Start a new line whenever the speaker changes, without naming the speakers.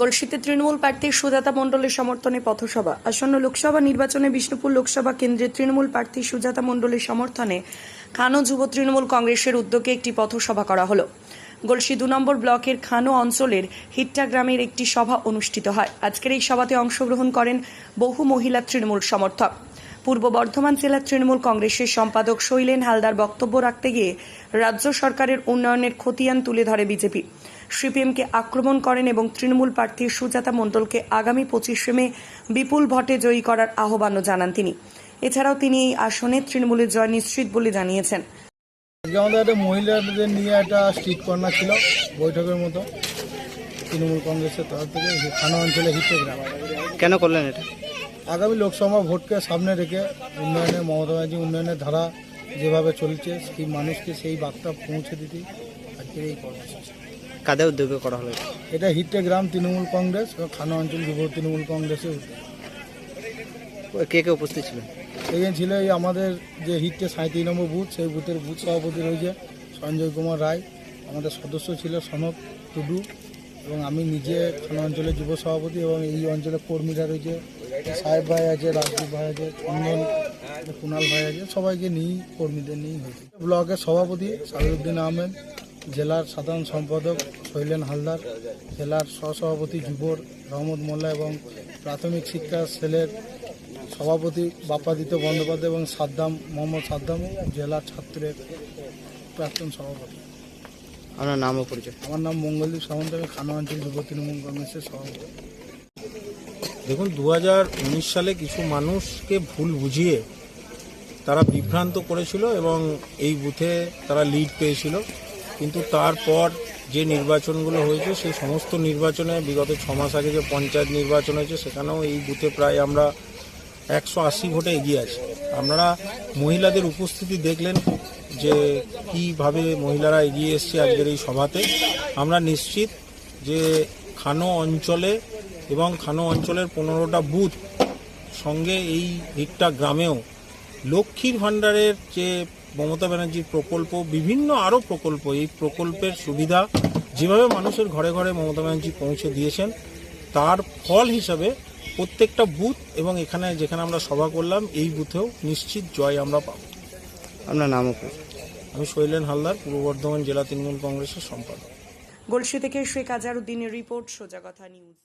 গলসিতে তৃণমূল প্রার্থী সুজাতা মণ্ডলের সমর্থনে পথসভা। আসন্ন লোকসভা নির্বাচনে বিষ্ণুপুর লোকসভা কেন্দ্রে তৃণমূল প্রার্থী সুজাতা মণ্ডলের সমর্থনে খানো যুব তৃণমূল কংগ্রেসের উদ্যোগে একটি পথসভা করা হলো। গলসি দু নম্বর ব্লকের খানো অঞ্চলের হিট্টা গ্রামের একটি সভা অনুষ্ঠিত হয়। আজকের এই সভাতে অংশগ্রহণ করেন বহু মহিলা তৃণমূল সমর্থক। পূর্ব বর্ধমান জেলার তৃণমূল কংগ্রেসের সম্পাদক শৈলেন হালদার বক্তব্য রাখতে গিয়ে রাজ্য সরকারের উন্নয়নের খতিয়ান তুলে ধরে বিজেপি। সিপিএমকে আক্রমণ করেন এবং তৃণমূল প্রার্থী সুজাতা মণ্ডলকে আগামী পঁচিশে মে বিপুল ভোটে জয়ী করার আহ্বানও জানান তিনি। এছাড়াও তিনি এই আসনে তৃণমূলের জয় নিশ্চিত বলে জানিয়েছেন।
আজকে আমাদের একটা মহিলাদের নিয়ে একটা স্ট্রিট কর্নার ছিল বৈঠকের মতো। তৃণমূল কংগ্রেসের তরফ থেকে থানা অঞ্চলে হিটে গ্রাম
কেন করলেন এটা?
আগামী লোকসভা ভোটকে সামনে রেখে উন্নয়নে মমতা ব্যানার্জি উন্নয়নের ধারা যেভাবে চলছে সেই মানুষকে সেই বার্তা পৌঁছে দিতে আজকের এই কর্মসূচি
কাদের উদ্যোগে করা হলো এটা?
হিটে গ্রাম তৃণমূল কংগ্রেস এবং খানা অঞ্চল যুব তৃণমূল কংগ্রেসের উদ্যোগ।
কে কে উপস্থিত ছিলেন
এখানে ছিল এই আমাদের যে হিটে সাঁত্রিশ নম্বর বুথ সেই বুথের বুথ সভাপতি রয়েছে সঞ্জয় কুমার রায় আমাদের সদস্য ছিল সনক টুডু এবং আমি নিজে খানা অঞ্চলের যুব সভাপতি এবং এই অঞ্চলের কর্মীরা রয়েছে সাহেব ভাই আছে রাজদীপ ভাই আছে চন্দন কুণাল ভাই আছে সবাইকে নিয়েই কর্মীদের নিয়েই হয়েছে। ব্লকের সভাপতি সাবিরুদ্দিন আহমেদ জেলার সাধারণ সম্পাদক শৈলেন হালদার জেলার সহসভাপতি যুবর রহমদ মোল্লা এবং প্রাথমিক শিক্ষা সেলের সভাপতি বাপ্পাদিত্য বন্দ্যোপাধ্যায় এবং সাদ্দাম মোহাম্মদ সাদ্দাম জেলার ছাত্রের প্রাক্তন সভাপতি।
আমার নাম ও পরিচয়।
আমার নাম মঙ্গলদীপ সামন্ত আমি খানা অঞ্চল যুব তৃণমূল কংগ্রেসের সভাপতি।
দেখুন দু হাজার উনিশ সালে কিছু মানুষকে ভুল বুঝিয়ে তারা বিভ্রান্ত করেছিল এবং এই বুথে তারা লিড পেয়েছিল। কিন্তু তারপর যে নির্বাচনগুলো হয়েছে সেই সমস্ত নির্বাচনে বিগত ছ মাস আগে যে পঞ্চায়েত নির্বাচন হয়েছে, সেখানেও এই বুথে প্রায় আমরা একশো আশি ভোটে এগিয়ে আছি। আপনারা মহিলাদের উপস্থিতি দেখলেন যে কীভাবে মহিলারা এগিয়ে এসছে আজকের এই সভাতে। আমরা নিশ্চিত যে খানো অঞ্চলে এবং খানো অঞ্চলের পনেরোটা বুথ সঙ্গে এই হিটটা গ্রামেও। লক্ষ্মীর ভাণ্ডারের যে মমতা ব্যানার্জির প্রকল্প বিভিন্ন আরও প্রকল্প এই প্রকল্পের সুবিধা যেভাবে মানুষের ঘরে ঘরে মমতা ব্যানার্জি পৌঁছে দিয়েছেন তার ফল হিসাবে প্রত্যেকটা বুথ এবং এখানে যেখানে আমরা সভা করলাম এই বুথেও নিশ্চিত জয় আমরা পাব।
আপনার নাম
আমি শৈলেন হালদার পূর্ব বর্ধমান জেলা তৃণমূল কংগ্রেসের সম্পাদক।
গলসি থেকে শেখ আজারউদ্দিনের রিপোর্ট সোজা কথা নিউজ।